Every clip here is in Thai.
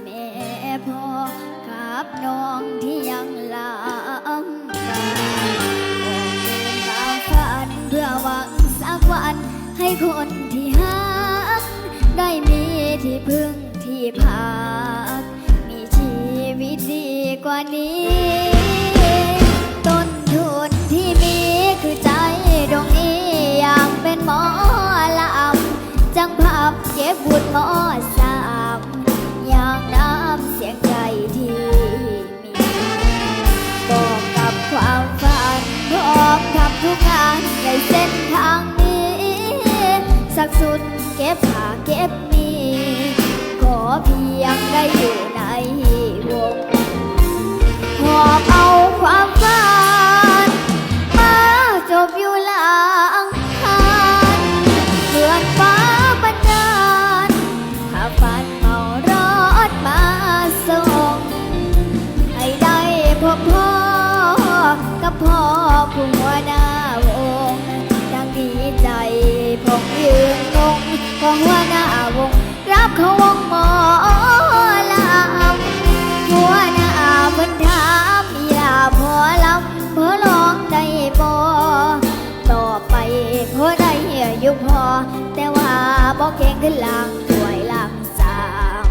แม่พ่อกับน้องที่ยังลำบากบอกเดินตามฝันเพื่อหวังสักวันให้คนที่หักได้มีที่พึ่งที่พัก มีชีวิตดีกว่านี้ ฟมีขอเพียงได้อยู่ แต่ว่าบอกเก่งขึ้นหลังถวยหลังสาม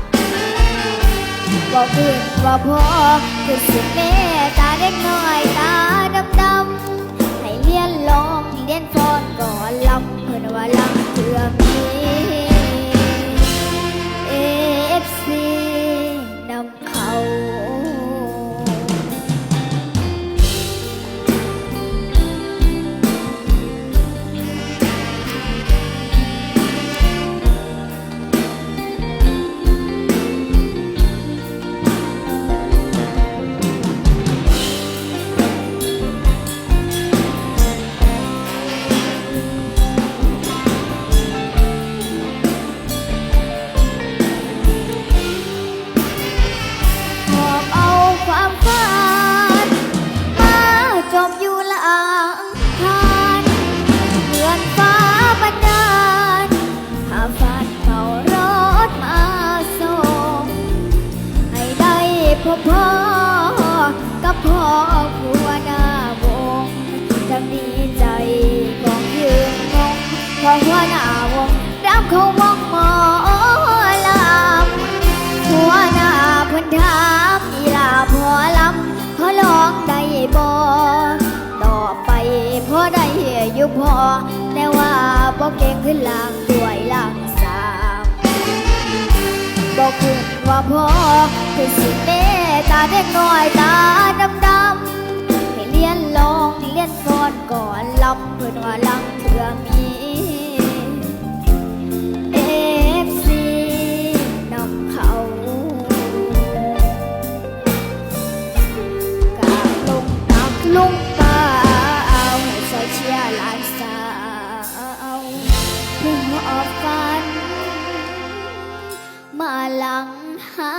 บ่ขึ้นบ่พอคือสุดเมตตา พอ แต่ว่าบ่เก่งขึ้นหลังด้วยหลังสามบ่ขึ้นว่าพอคือสิเมตาเด็กน้อยตาดำดำให้เลี้ยนลองเลี้ยนซ้อนก่อนลำเพื่อนว่าลังเถื่อมี ฝัน มาหลังหา